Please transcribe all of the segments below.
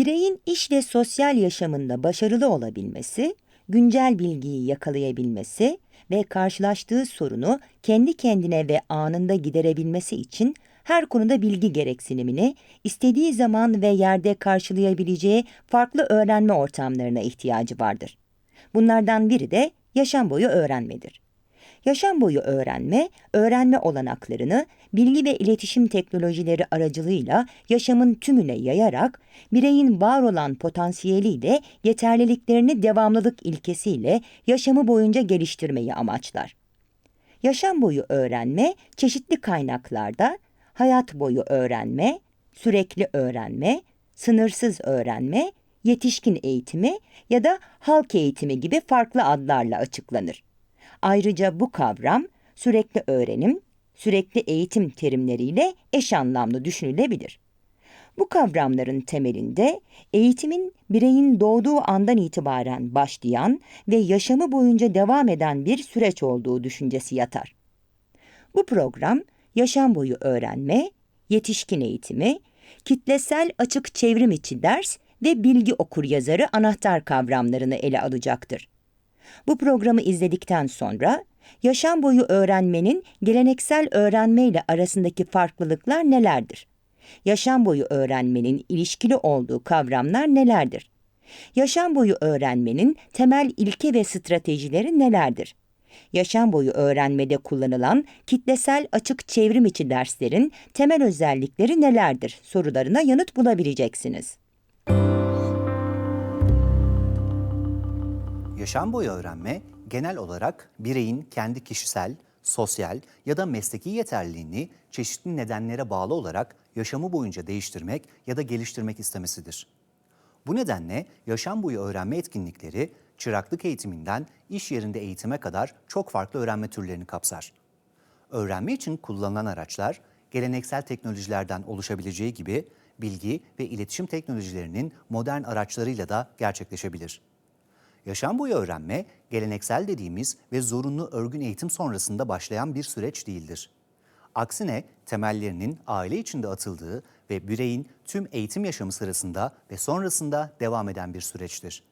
Bireyin iş ve sosyal yaşamında başarılı olabilmesi, güncel bilgiyi yakalayabilmesi ve karşılaştığı sorunu kendi kendine ve anında giderebilmesi için her konuda bilgi gereksinimini istediği zaman ve yerde karşılayabileceği farklı öğrenme ortamlarına ihtiyacı vardır. Bunlardan biri de yaşam boyu öğrenmedir. Yaşam boyu öğrenme, öğrenme olanaklarını bilgi ve iletişim teknolojileri aracılığıyla yaşamın tümüne yayarak bireyin var olan potansiyeliyle yeterliliklerini devamlılık ilkesiyle yaşamı boyunca geliştirmeyi amaçlar. Yaşam boyu öğrenme çeşitli kaynaklarda hayat boyu öğrenme, sürekli öğrenme, sınırsız öğrenme, yetişkin eğitimi ya da halk eğitimi gibi farklı adlarla açıklanır. Ayrıca bu kavram sürekli öğrenim, sürekli eğitim terimleriyle eş anlamlı düşünülebilir. Bu kavramların temelinde eğitimin bireyin doğduğu andan itibaren başlayan ve yaşamı boyunca devam eden bir süreç olduğu düşüncesi yatar. Bu program yaşam boyu öğrenme, yetişkin eğitimi, kitlesel açık çevrim içi ders ve bilgi okur yazarı anahtar kavramlarını ele alacaktır. Bu programı izledikten sonra yaşam boyu öğrenmenin geleneksel öğrenme ile arasındaki farklılıklar nelerdir? Yaşam boyu öğrenmenin ilişkili olduğu kavramlar nelerdir? Yaşam boyu öğrenmenin temel ilke ve stratejileri nelerdir? Yaşam boyu öğrenmede kullanılan kitlesel açık çevrim içi derslerin temel özellikleri nelerdir sorularına yanıt bulabileceksiniz. Yaşam boyu öğrenme genel olarak bireyin kendi kişisel, sosyal ya da mesleki yeterliliğini çeşitli nedenlere bağlı olarak yaşamı boyunca değiştirmek ya da geliştirmek istemesidir. Bu nedenle yaşam boyu öğrenme etkinlikleri çıraklık eğitiminden iş yerinde eğitime kadar çok farklı öğrenme türlerini kapsar. Öğrenme için kullanılan araçlar geleneksel teknolojilerden oluşabileceği gibi bilgi ve iletişim teknolojilerinin modern araçlarıyla da gerçekleşebilir. Yaşam boyu öğrenme, geleneksel dediğimiz ve zorunlu örgün eğitim sonrasında başlayan bir süreç değildir. Aksine temellerinin aile içinde atıldığı ve bireyin tüm eğitim yaşamı sırasında ve sonrasında devam eden bir süreçtir.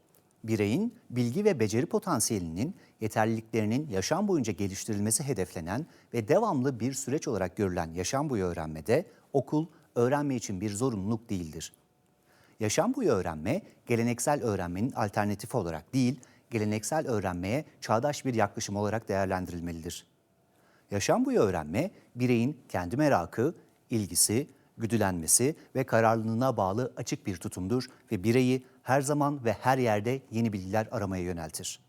Bireyin bilgi ve beceri potansiyelinin yeterliliklerinin yaşam boyunca geliştirilmesi hedeflenen ve devamlı bir süreç olarak görülen yaşam boyu öğrenmede okul öğrenme için bir zorunluluk değildir. Yaşam boyu öğrenme, geleneksel öğrenmenin alternatifi olarak değil, geleneksel öğrenmeye çağdaş bir yaklaşım olarak değerlendirilmelidir. Yaşam boyu öğrenme, bireyin kendi merakı, ilgisi, güdülenmesi ve kararlılığına bağlı açık bir tutumdur ve bireyi her zaman ve her yerde yeni bilgiler aramaya yöneltir.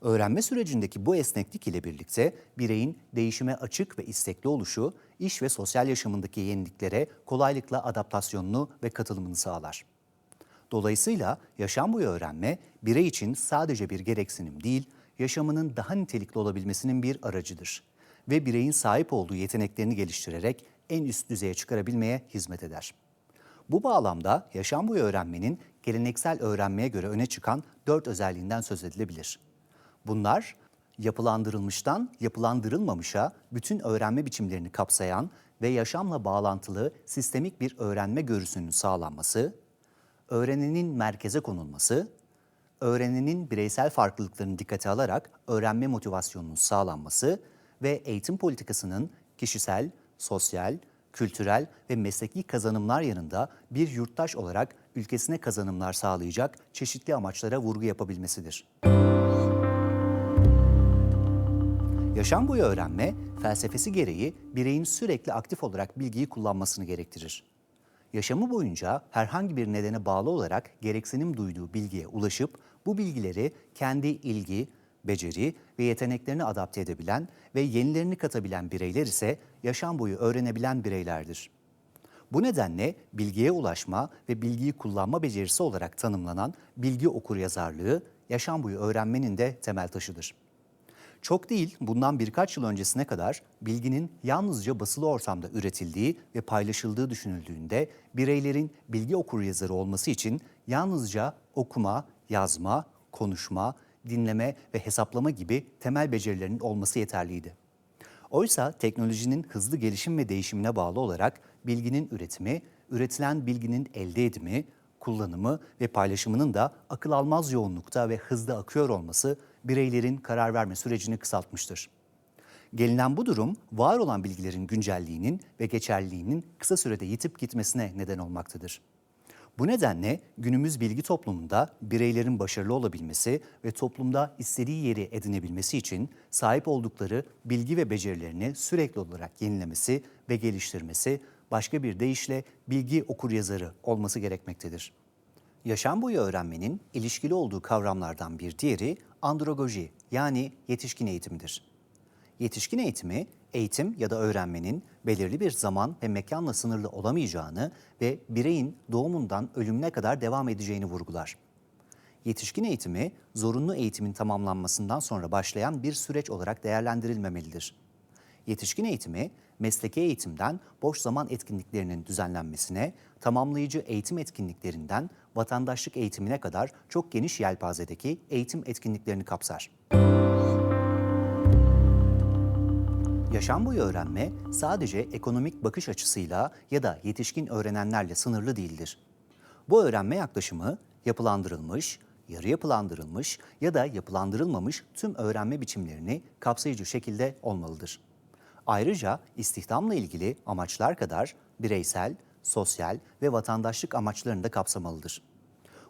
Öğrenme sürecindeki bu esneklik ile birlikte bireyin değişime açık ve istekli oluşu, iş ve sosyal yaşamındaki yeniliklere kolaylıkla adaptasyonunu ve katılımını sağlar. Dolayısıyla yaşam boyu öğrenme birey için sadece bir gereksinim değil, yaşamının daha nitelikli olabilmesinin bir aracıdır ve bireyin sahip olduğu yeteneklerini geliştirerek en üst düzeye çıkarabilmeye hizmet eder. Bu bağlamda yaşam boyu öğrenmenin geleneksel öğrenmeye göre öne çıkan dört özelliğinden söz edilebilir. Bunlar yapılandırılmıştan yapılandırılmamışa bütün öğrenme biçimlerini kapsayan ve yaşamla bağlantılı sistemik bir öğrenme görüsünün sağlanması, öğrenenin merkeze konulması, öğrenenin bireysel farklılıklarını dikkate alarak öğrenme motivasyonunun sağlanması ve eğitim politikasının kişisel, sosyal, kültürel ve mesleki kazanımlar yanında bir yurttaş olarak ülkesine kazanımlar sağlayacak çeşitli amaçlara vurgu yapabilmesidir. Yaşam boyu öğrenme, felsefesi gereği bireyin sürekli aktif olarak bilgiyi kullanmasını gerektirir. Yaşamı boyunca herhangi bir nedene bağlı olarak gereksinim duyduğu bilgiye ulaşıp bu bilgileri kendi ilgi, beceri ve yeteneklerini adapte edebilen ve yenilerini katabilen bireyler ise yaşam boyu öğrenebilen bireylerdir. Bu nedenle bilgiye ulaşma ve bilgiyi kullanma becerisi olarak tanımlanan bilgi okuryazarlığı yaşam boyu öğrenmenin de temel taşıdır. Çok değil, bundan birkaç yıl öncesine kadar bilginin yalnızca basılı ortamda üretildiği ve paylaşıldığı düşünüldüğünde bireylerin bilgi okuryazarı olması için yalnızca okuma, yazma, konuşma, dinleme ve hesaplama gibi temel becerilerinin olması yeterliydi. Oysa teknolojinin hızlı gelişim ve değişimine bağlı olarak bilginin üretimi, üretilen bilginin elde edimi, kullanımı ve paylaşımının da akıl almaz yoğunlukta ve hızlı akıyor olması bireylerin karar verme sürecini kısaltmıştır. Gelinen bu durum var olan bilgilerin güncelliğinin ve geçerliliğinin kısa sürede yitip gitmesine neden olmaktadır. Bu nedenle günümüz bilgi toplumunda bireylerin başarılı olabilmesi ve toplumda istediği yeri edinebilmesi için sahip oldukları bilgi ve becerilerini sürekli olarak yenilemesi ve geliştirmesi, başka bir deyişle bilgi okuryazarı olması gerekmektedir. Yaşam boyu öğrenmenin ilişkili olduğu kavramlardan bir diğeri andragoji yani yetişkin eğitimidir. Yetişkin eğitimi, eğitim ya da öğrenmenin belirli bir zaman ve mekanla sınırlı olamayacağını ve bireyin doğumundan ölümüne kadar devam edeceğini vurgular. Yetişkin eğitimi, zorunlu eğitimin tamamlanmasından sonra başlayan bir süreç olarak değerlendirilmemelidir. Yetişkin eğitimi, mesleki eğitimden boş zaman etkinliklerinin düzenlenmesine, tamamlayıcı eğitim etkinliklerinden vatandaşlık eğitimine kadar çok geniş yelpazedeki eğitim etkinliklerini kapsar. Yaşam boyu öğrenme sadece ekonomik bakış açısıyla ya da yetişkin öğrenenlerle sınırlı değildir. Bu öğrenme yaklaşımı yapılandırılmış, yarı yapılandırılmış ya da yapılandırılmamış tüm öğrenme biçimlerini kapsayıcı şekilde olmalıdır. Ayrıca istihdamla ilgili amaçlar kadar bireysel, sosyal ve vatandaşlık amaçlarını da kapsamalıdır.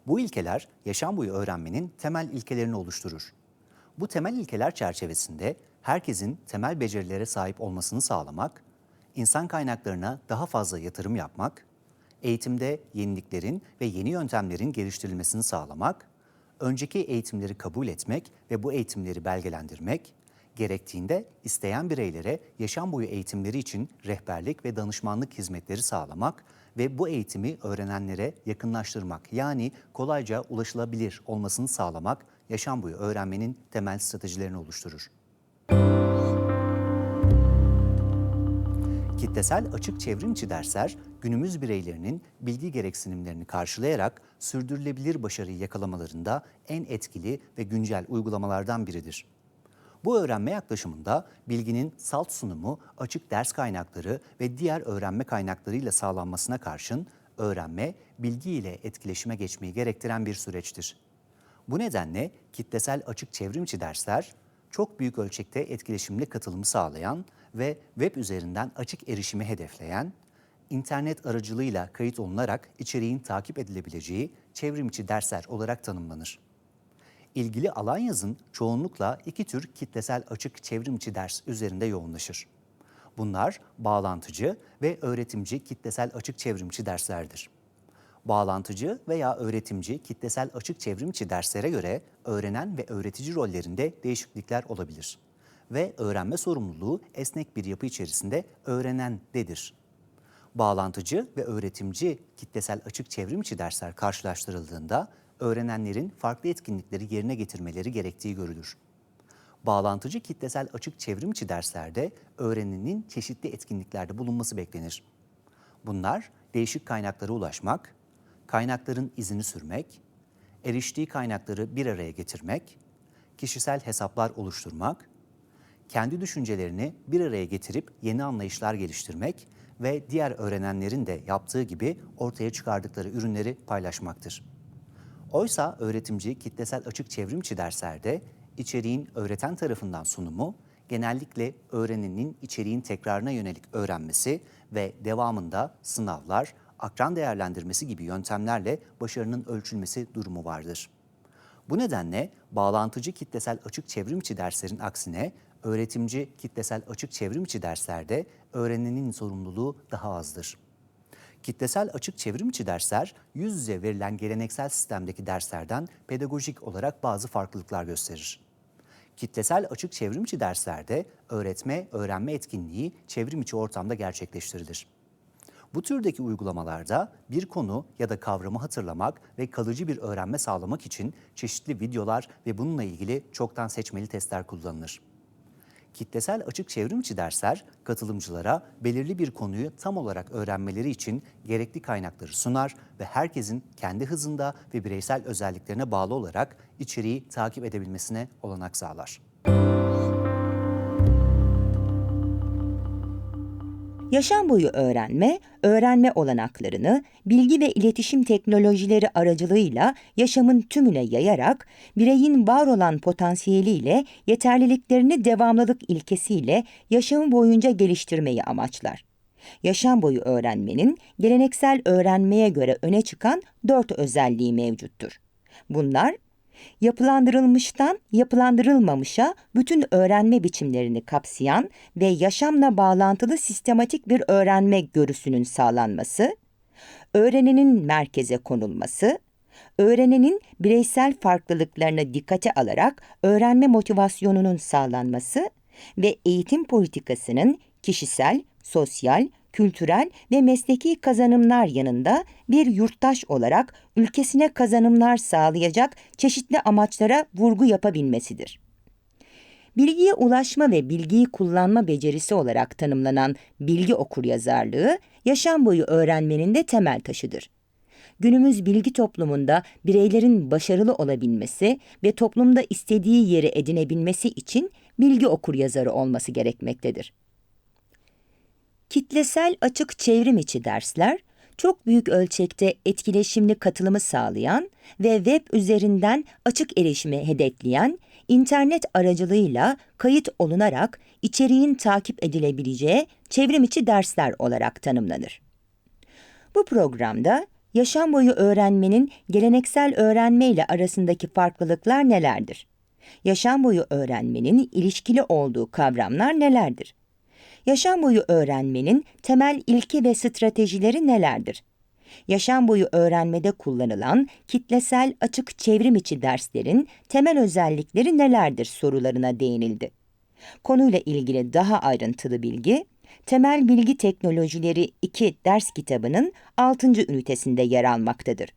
Bu ilkeler yaşam boyu öğrenmenin temel ilkelerini oluşturur. Bu temel ilkeler çerçevesinde herkesin temel becerilere sahip olmasını sağlamak, insan kaynaklarına daha fazla yatırım yapmak, eğitimde yeniliklerin ve yeni yöntemlerin geliştirilmesini sağlamak, önceki eğitimleri kabul etmek ve bu eğitimleri belgelendirmek, gerektiğinde isteyen bireylere yaşam boyu eğitimleri için rehberlik ve danışmanlık hizmetleri sağlamak ve bu eğitimi öğrenenlere yakınlaştırmak yani kolayca ulaşılabilir olmasını sağlamak yaşam boyu öğrenmenin temel stratejilerini oluşturur. Kitlesel açık çevrim içi dersler günümüz bireylerinin bilgi gereksinimlerini karşılayarak sürdürülebilir başarıyı yakalamalarında en etkili ve güncel uygulamalardan biridir. Bu öğrenme yaklaşımında bilginin salt sunumu, açık ders kaynakları ve diğer öğrenme kaynaklarıyla sağlanmasına karşın öğrenme, bilgi ile etkileşime geçmeyi gerektiren bir süreçtir. Bu nedenle kitlesel açık çevrimçi dersler çok büyük ölçekte etkileşimli katılımı sağlayan ve web üzerinden açık erişimi hedefleyen, internet aracılığıyla kayıt olunarak içeriğin takip edilebileceği çevrimçi dersler olarak tanımlanır. İlgili alan yazın çoğunlukla iki tür kitlesel açık çevrimçi ders üzerinde yoğunlaşır. Bunlar bağlantıcı ve öğretimci kitlesel açık çevrimçi derslerdir. Bağlantıcı veya öğretimci kitlesel açık çevrimçi derslere göre öğrenen ve öğretici rollerinde değişiklikler olabilir ve öğrenme sorumluluğu esnek bir yapı içerisinde öğrenendedir. Bağlantıcı ve öğretimci kitlesel açık çevrimçi dersler karşılaştırıldığında öğrenenlerin farklı etkinlikleri yerine getirmeleri gerektiği görülür. Bağlantıcı kitlesel açık çevrimçi derslerde öğrenenin çeşitli etkinliklerde bulunması beklenir. Bunlar değişik kaynaklara ulaşmak, kaynakların izini sürmek, eriştiği kaynakları bir araya getirmek, kişisel hesaplar oluşturmak, kendi düşüncelerini bir araya getirip yeni anlayışlar geliştirmek ve diğer öğrenenlerin de yaptığı gibi ortaya çıkardıkları ürünleri paylaşmaktır. Oysa öğretimci kitlesel açık çevrimçi derslerde içeriğin öğreten tarafından sunumu genellikle öğrenenin içeriğin tekrarına yönelik öğrenmesi ve devamında sınavlar, akran değerlendirmesi gibi yöntemlerle başarının ölçülmesi durumu vardır. Bu nedenle bağlantıcı kitlesel açık çevrimçi derslerin aksine öğretimci kitlesel açık çevrimçi derslerde öğrenenin sorumluluğu daha azdır. Kitlesel açık çevrimçi dersler yüz yüze verilen geleneksel sistemdeki derslerden pedagojik olarak bazı farklılıklar gösterir. Kitlesel açık çevrimçi derslerde öğretme, öğrenme etkinliği çevrim içi ortamda gerçekleştirilir. Bu türdeki uygulamalarda bir konu ya da kavramı hatırlamak ve kalıcı bir öğrenme sağlamak için çeşitli videolar ve bununla ilgili çoktan seçmeli testler kullanılır. Kitlesel açık çevrimçi dersler katılımcılara belirli bir konuyu tam olarak öğrenmeleri için gerekli kaynakları sunar ve herkesin kendi hızında ve bireysel özelliklerine bağlı olarak içeriği takip edebilmesine olanak sağlar. Yaşam boyu öğrenme, öğrenme olanaklarını bilgi ve iletişim teknolojileri aracılığıyla yaşamın tümüne yayarak bireyin var olan potansiyeliyle yeterliliklerini devamlılık ilkesiyle yaşamı boyunca geliştirmeyi amaçlar. Yaşam boyu öğrenmenin geleneksel öğrenmeye göre öne çıkan dört özelliği mevcuttur. Bunlar yapılandırılmıştan yapılandırılmamışa bütün öğrenme biçimlerini kapsayan ve yaşamla bağlantılı sistematik bir öğrenme görüsünün sağlanması, öğrenenin merkeze konulması, öğrenenin bireysel farklılıklarına dikkate alarak öğrenme motivasyonunun sağlanması ve eğitim politikasının kişisel, sosyal, kültürel ve mesleki kazanımlar yanında bir yurttaş olarak ülkesine kazanımlar sağlayacak çeşitli amaçlara vurgu yapabilmesidir. Bilgiye ulaşma ve bilgiyi kullanma becerisi olarak tanımlanan bilgi okuryazarlığı, yaşam boyu öğrenmenin de temel taşıdır. Günümüz bilgi toplumunda bireylerin başarılı olabilmesi ve toplumda istediği yeri edinebilmesi için bilgi okuryazarı olması gerekmektedir. Kitlesel açık çevrim içi dersler, çok büyük ölçekte etkileşimli katılımı sağlayan ve web üzerinden açık erişimi hedefleyen, internet aracılığıyla kayıt olunarak içeriğin takip edilebileceği çevrim içi dersler olarak tanımlanır. Bu programda yaşam boyu öğrenmenin geleneksel öğrenme ile arasındaki farklılıklar nelerdir? Yaşam boyu öğrenmenin ilişkili olduğu kavramlar nelerdir? Yaşam boyu öğrenmenin temel ilke ve stratejileri nelerdir? Yaşam boyu öğrenmede kullanılan kitlesel açık çevrim içi derslerin temel özellikleri nelerdir sorularına değinildi. Konuyla ilgili daha ayrıntılı bilgi, Temel Bilgi Teknolojileri 2 ders kitabının 6. ünitesinde yer almaktadır.